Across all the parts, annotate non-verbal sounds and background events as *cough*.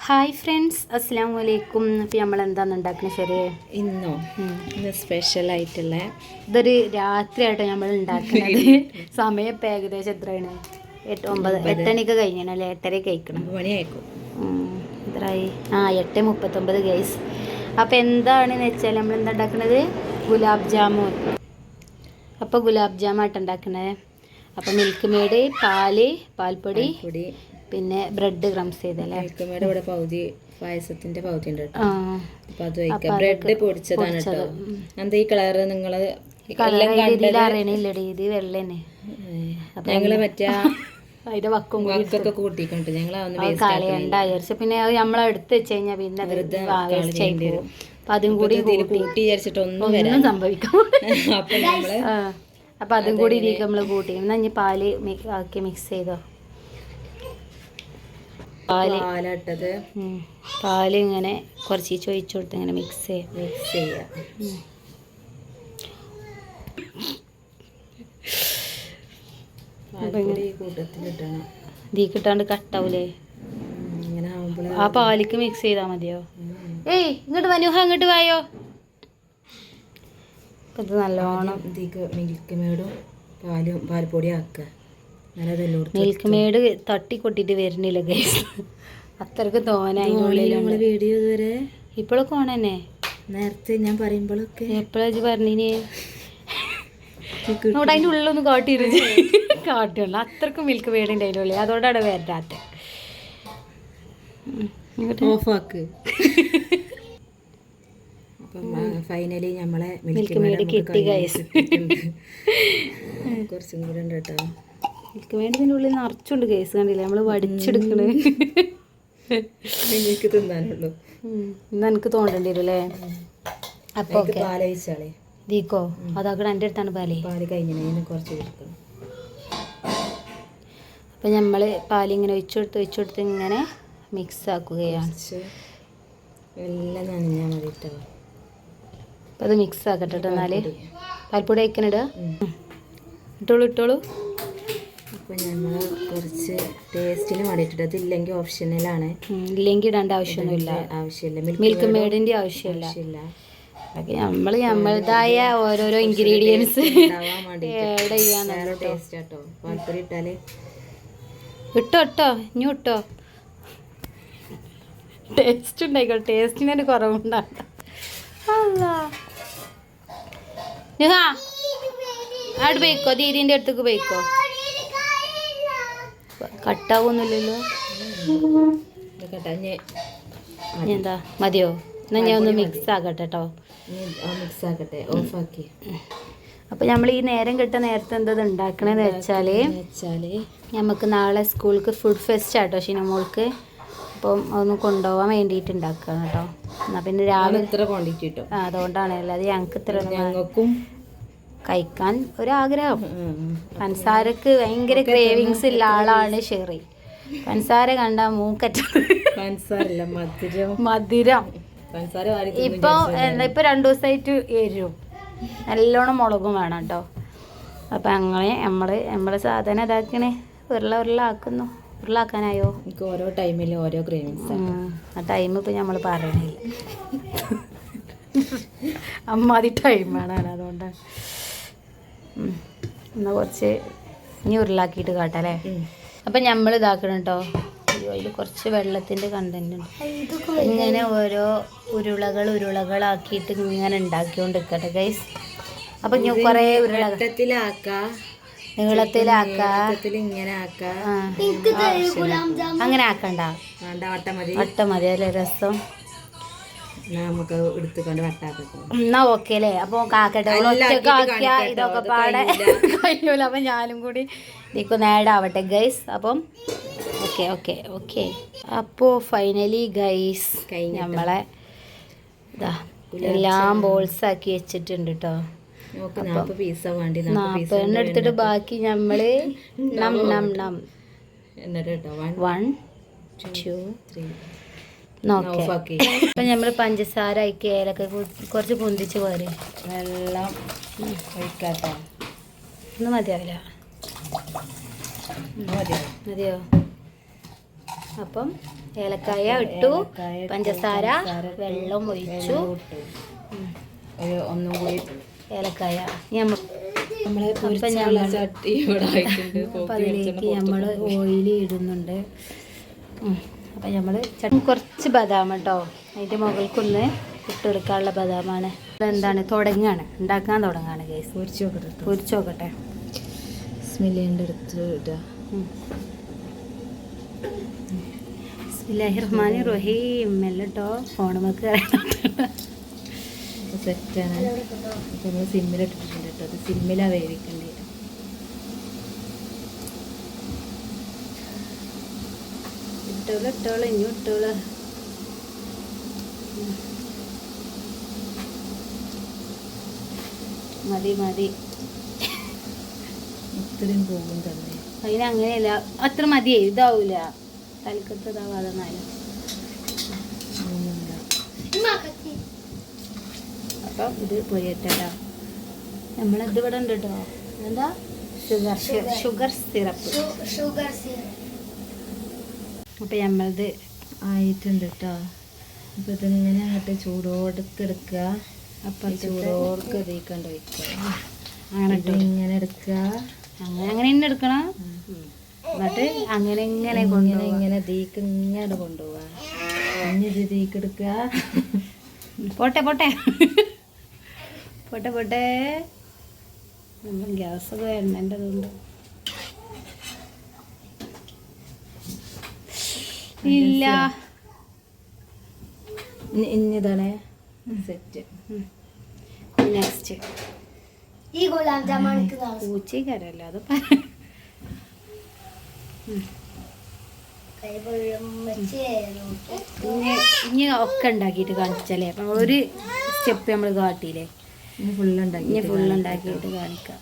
Hi friends അസ്സാം വലൈക്കും അപ്പം നമ്മൾ എന്താണ് ഉണ്ടാക്കുന്നത് ശരി ഇന്നോ ഇന്ന് സ്പെഷ്യൽ ആയിട്ടുള്ള ഇതൊരു രാത്രിയായിട്ടോ നമ്മൾ ഉണ്ടാക്കുന്നത് *laughs* സമയം ഇപ്പം ഏകദേശം എത്രയാണ്? എട്ട് ഒമ്പത് എട്ടണിക്ക് കഴിഞ്ഞാണല്ലേ എട്ടര കഴിക്കണം മണിയായിരിക്കും എത്രയായി ആ എട്ട് മുപ്പത്തൊമ്പത് ഗൈസ് അപ്പം എന്താണെന്ന് വെച്ചാൽ നമ്മൾ എന്താ ഉണ്ടാക്കുന്നത് ഗുലാബ് ജാമുൻ. അപ്പോൾ ഗുലാബ് ജാമായിട്ട് ഉണ്ടാക്കുന്നത് അപ്പോൾ മിൽക്ക് മേഡ് പാൽ പാൽപ്പൊടി പൊടി പിന്നെ ബ്രെഡ് ക്രംസ് ചെയ്തല്ലേ? മിൽക്കുമേടെ ഇവിടെ പകുതി പായസത്തിന്റെ പകുതി ഉണ്ട് കേട്ടോ. അപ്പൊ അത് വയ്ക്കാം. ബ്രെഡ് പൊടിച്ചതാണ് കേട്ടോ. എന്താ ഈ കളറ് നിങ്ങൾ കളർ രീതിയിൽ അറിയണില്ലടി ഇത് വെള്ളനെ. ഞങ്ങൾ മറ്റേ *laughs* അതിന്റെ വക്കും വക്കൊക്കെ കൂട്ടിക്കൊണ്ട് ഞങ്ങൾ പിന്നെ അത് നമ്മളെ എടുത്ത് വെച്ച് കഴിഞ്ഞാൽ പിന്നെ അത് അപ്പൊ കൂടി കൂട്ടി. വിചാരിച്ചിട്ടൊന്നും ഒന്നും സംഭവിക്കും *laughs* അപ്പൊ നമ്മൾ അതും കൂടി ഇതിലേക്ക് നമ്മൾ കൂട്ടി. എന്നാ ഇനി പാൽ ആക്കി മിക്സ് ചെയ്തോ? പാലിട്ടത്. പാൽ ഇങ്ങനെ കുറച്ച് ചോദിച്ചു കൊടുത്ത് ഇങ്ങനെ മിക്സ് ചെയ്യാം. മിക്സ് ചെയ്യാം കട്ടാവൂലേ? ആ പാലിക്ക് മിക്സ് ചെയ്താ മതിയോ? ഏയ് ഇങ്ങോട്ട് മനുഹ അങ്ങോട്ട് വായോ? ഇത് നല്ലോണം ഇതിക്ക് മിൽക്ക് മേടും പാലും പാൽപ്പൊടിയും ആക്കുക. മിൽക്ക് മേഡ് തട്ടി കൊട്ടിട്ട് വരുന്നില്ല ഗൈസ് അത്രയ്ക്ക് തോന വീഡിയോ ഇതുവരെ ഇപ്പോഴൊക്കെ ഓണന്നെ നേരത്തെ ഞാൻ പറയുമ്പോഴൊക്കെ എപ്പോഴാ പറഞ്ഞിനി? അവിടെ അതിന്റെ ഉള്ളൊന്നും കാട്ടിയിരുന്നു കാട്ടിയുള്ള അത്രക്കും മിൽക്ക് മേഡിന്റെ അതിന്റെ ഉള്ളിൽ. അതുകൊണ്ടാണ് വരാത്ത. ഓഫാക്ക് ഫൈനലി നമ്മളെ മിൽക്ക് മേഡ് കിട്ടി ഗൈസ് കുറച്ചും കൂടെ ഉണ്ട് കേട്ടോ. മിൽക്ക് മേഡിന്റെ ഉള്ളിൽ നിറച്ചുണ്ട് കേസ് കണ്ടില്ലേ? നമ്മൾ വടിച്ചെടുക്കണേ. എനിക്ക് തിന്നാനുള്ളൂ. ഇന്ന് എനിക്ക് തോന്നേണ്ടി വരും അല്ലേ അപ്പോൾ എനിക്ക് ദീക്കോ അതാക്കണ എന്റെ അടുത്താണ് പാൽ. പാൽ കഴിഞ്ഞു കുറച്ച് കൊടുക്കണം. അപ്പം നമ്മൾ പാലിങ്ങനെ ഒഴിച്ചെടുത്ത് ഒഴിച്ചെടുത്ത് ഇങ്ങനെ മിക്സ് ആക്കുകയാണ്. എല്ലാം നനഞ്ഞാൽ മതി കേട്ടോ അപ്പം അത് മിക്സ് ആക്കട്ടെ കേട്ടോ എന്നാൽ പാൽപ്പൊടി. അയക്കണിടുക ഇട്ടോളൂ ഇട്ടോളൂ. അപ്പോൾ ഞങ്ങൾ കുറച്ച് ടേസ്റ്റിന് വേണ്ടിയിട്ട് അതില്ലെങ്കിൽ ഓപ്ഷനിലാണ് ഇല്ലെങ്കിൽ ഇടേണ്ട ആവശ്യമൊന്നുമില്ല. ആവശ്യമില്ല. മിൽക്ക് മേഡിന്റെ ആവശ്യമില്ല. ആവശ്യമില്ല. നമ്മൾ നമ്മളതായ ഓരോരോ ഇൻഗ്രീഡിയൻസ് ആഡ് ടേസ്റ്റ് കേട്ടോ ഇട്ടോ ഇട്ടോ. ഇനി ഇട്ടോ. ടേസ്റ്റ് ഉണ്ടായിക്കോ ടേസ്റ്റിന് ഒരു നിഹാ അവിടെ പോയിക്കോ. ദീദീന്റെ അടുത്തേക്ക് പോയിക്കോ. കട്ടാവൊന്നുമില്ലല്ലോ. ഇത് കേട്ടോ ഇനി ഇനി എന്താ? മതിയോ? എന്നാ ഞാൻ ഒന്ന് മിക്സ് ആക്കട്ടെ കേട്ടോ മിക്സ് ആക്കട്ടെ. ഓഫാക്കി. അപ്പോൾ നമ്മൾ ഈ നേരം കിട്ട നേരത്തെ എന്താ ഉണ്ടാക്കണേന്ന് വെച്ചാൽ വെച്ചാൽ നമുക്ക് നാളെ സ്കൂൾക്ക് ഫുഡ് ഫെസ്റ്റ് ആട്ടോ ഷിനമോൾക്ക് അപ്പം ഒന്ന് കൊണ്ടുപോകാൻ വേണ്ടിയിട്ട് ഉണ്ടാക്കുകയാണ് കേട്ടോ. എന്നാൽ പിന്നെ രാവിലെ ഇത്ര ക്വാണ്ടിറ്റി കിട്ടും അതുകൊണ്ടാണ് അല്ലാതെ ഞങ്ങൾക്ക് ഇത്ര ഞങ്ങൾക്കും കഴിക്കാൻ ഒരാഗ്രഹം. പൻസാരക്ക് ഭയങ്കര ക്രേവിങ്സ് ഉള്ള ആളാണ് ഷെറി. പൻസാര കണ്ട മൂക്കറ്റ മധുരം. മധുരം. ഇപ്പൊ എന്താ ഇപ്പൊ രണ്ടു ദിവസമായിട്ട് എരും നല്ലോണം മുളകും വേണം കേട്ടോ അപ്പൊ അങ്ങനെ നമ്മൾ നമ്മൾ സാധനം ഇതാക്കണേ. ഉരുള ഉരുള ആക്കുന്നു ഉരുളാക്കാനായോ? എനിക്ക് ഓരോ ടൈമിൽ ഓരോ ക്രേവിങ്സ്. ആ ടൈം ഇപ്പൊ നമ്മൾ പറയണില്ല അമ്മാതി ടൈമാണ് അതുകൊണ്ടാണ് ഉം. എന്നാ കുറച്ച് ഇനി ഉരുളാക്കിയിട്ട് കാട്ടല്ലേ? അപ്പം നമ്മൾ ഇതാക്കണം കേട്ടോ അതിൽ കുറച്ച് വെള്ളത്തിന്റെ കണ്ടന്റ് ഉണ്ട്. ഇങ്ങനെ ഓരോ ഉരുളകൾ ഉരുളകളാക്കിയിട്ട് ഇങ്ങനെ ഉണ്ടാക്കിക്കൊണ്ട് നിൽക്കട്ടെ ഗൈസ് അപ്പം ഞാൻ കുറേ വട്ടത്തിലാക്ക നീളത്തിലാക്ക. അങ്ങനെ ആക്കണ്ട. വട്ടം മതി അല്ലേ? രസം. നമുക്ക് വട്ടാക്കാം എന്നാ ഓക്കെ അല്ലേ അപ്പോൾ കാക്കട്ടെ ഒറ്റയ്ക്ക് ആക്കിയ ഇതൊക്കെ പാടെ *laughs* കഴിയൂല. അപ്പം ഞാനും കൂടി നീക്കു നേടാവട്ടെ ഗൈസ് അപ്പം ഓക്കെ ഓക്കെ ഓക്കെ അപ്പോ ഫൈനലി ഗൈസ്. നമ്മളെ ഇതാ എല്ലാം ബോൾസ് ആക്കി വെച്ചിട്ടുണ്ട് കേട്ടോ എടുത്തിട്ട് ബാക്കി നമ്മൾ *laughs* നം നം നം. വൺ ടു ത്രീ നോക്കെ ഓഫാക്കി അപ്പം നമ്മൾ പഞ്ചസാര അയക്കി ഏലൊക്കെ കുറച്ച് പൊന്തിച്ച് പോരെ. വെള്ളം ഒഴിക്കാട്ടോ. ഒന്ന് മതിയാവില്ല. മതി മതിയോ? അപ്പം ഏലക്കായ ഇട്ടു പഞ്ചസാര വെള്ളം ഒഴിച്ചു. ഒന്നും കൂടി ഏലക്കായ. നമ്മൾ ഓയിൽ ഇടുന്നുണ്ട്. അപ്പം നമ്മൾ കുറച്ച് ബദാം കേട്ടോ അതിന്റെ മുകൾക്കൊന്ന് ഇട്ടെടുക്കാനുള്ള ബദാമാണ്. എന്താണ് തുടങ്ങാണ്. ഉണ്ടാക്കാൻ തുടങ്ങാണ് കേസ് പൊരിച്ചു നോക്കട്ടെ പൊരിച്ചു നോക്കട്ടെ. സ്മില്ലേന്റെ അടുത്ത് ഇടുക. ബിസ്മില്ലാഹി റഹ്മാനി റഹീം മെല്ലട്ടോ ഫോണുമൊക്കെ സെറ്റാണ് നമ്മൾ സിമ്മിലിട്ടിട്ടുണ്ട് കേട്ടോ അത് സിമ്മിലാണ് വേവിക്കേണ്ടത് ഇട്ടോളൂ ഇട്ടോളൂ ഇനി ഇട്ടോളൂ. മതി മതി. ഇത്രയും പോകും തന്നെ. അതിനങ്ങനെയല്ല അത്ര മതിയേ ഇതാവൂല. തലക്കത്ത് ഇതാവാതെ ഒന്നുമില്ല. അപ്പം ഇത് പോയിട്ടാ നമ്മളിത് ഇവിടെ ഉണ്ട്? കേട്ടോ എന്താ? Sugar sugar syrup. Sugar syrup. അപ്പം നമ്മളത് ആയിട്ടുണ്ട് കേട്ടോ അപ്പോൾ ഇതിങ്ങനെ അങ്ങോട്ട് ചൂടോടൊക്കെ എടുക്കുക അപ്പം ചൂടോടൊക്കെ ഇതിക്കണ്ട് വയ്ക്കുക അങ്ങനെ ഇങ്ങനെ എടുക്കുക അങ്ങനെ അങ്ങനെ തന്നെ എടുക്കണം. എന്നിട്ട് അങ്ങനെ ഇങ്ങനെ ഇങ്ങനെ ഇങ്ങനെ ദീക്ക് ഇങ്ങനെ കൊണ്ടുപോവാ. ഇനി ഇത് ദീക്ക് എടുക്കുക പോട്ടെ പോട്ടെ. പോട്ടെ പോട്ടെ. നമ്മൾ ഗ്യാസൊക്കെ എണ്ണേണ്ടതുണ്ട് ഇല്ല. ഇനി ഇനി ഇതാണ് സെറ്റ് നെക്സ്റ്റ് ഈ ഗുലാബ് ജാമുനക്ക് പൂച്ചക്കാരല്ല അത് ഇനി ഒക്കെ ഉണ്ടാക്കിയിട്ട് കാണിച്ചാലേ. അപ്പം ഒരു സ്റ്റെപ്പ് നമ്മൾ കാട്ടിയില്ലേ? ഇനി ഫുള്ളുണ്ടാക്കി ഇനി ഫുള്ള് ഉണ്ടാക്കിയിട്ട് കാണിക്കാം.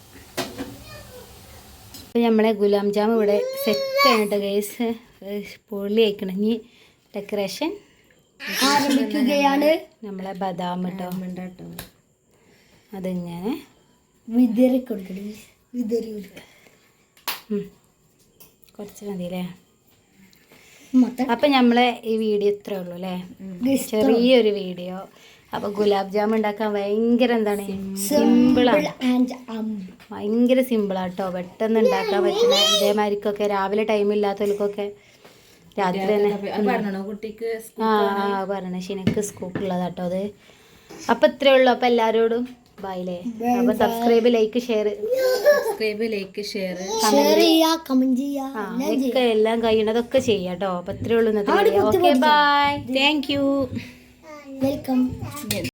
അപ്പം നമ്മളെ ഗുലാം ജാം ഇവിടെ സെറ്റ് ആയിട്ട് ഗൈസ് പൊള്ളി അയക്കണം ഇനി ഡെക്കറേഷൻ ആരംഭിക്കുകയാണ്. നമ്മളെ ബദാം കേട്ടോ അതിങ്ങനെ വിതറി കൊടുക്കണം വിതറി കുറച്ച് മതി അല്ലേ മൊത്തം. അപ്പം നമ്മളെ ഈ വീഡിയോ ഇത്രേ ഉള്ളൂ അല്ലേ? ചെറിയൊരു വീഡിയോ. അപ്പോൾ ഗുലാബ് ജാം ഉണ്ടാക്കാൻ ഭയങ്കര എന്താണ്? സിമ്പിളാണ് ഭയങ്കര സിമ്പിളാണ് സിമ്പിളാട്ടോ പെട്ടെന്ന് ഉണ്ടാക്കാൻ പറ്റുന്ന ഇതേമാതിരിക്കൊക്കെ രാവിലെ ടൈം ഇല്ലാത്തവർക്കൊക്കെ രാത്രി തന്നെ പറഞ്ഞോ കുട്ടിക്ക് ആ ആ പറഞ്ഞ. ശനിക്ക് സ്കൂളുള്ളതാട്ടോ അത്. അപ്പം ഇത്രേ ഉള്ളൂ. അപ്പം എല്ലാവരോടും ബായില്ലേ അപ്പൊ subscribe like share subscribe like share share comment എല്ലാം കഴിയണതൊക്കെ ചെയ്യാം കേട്ടോ അപ്പം ഇത്രേ ഉള്ളൂ okay bye thank you welcome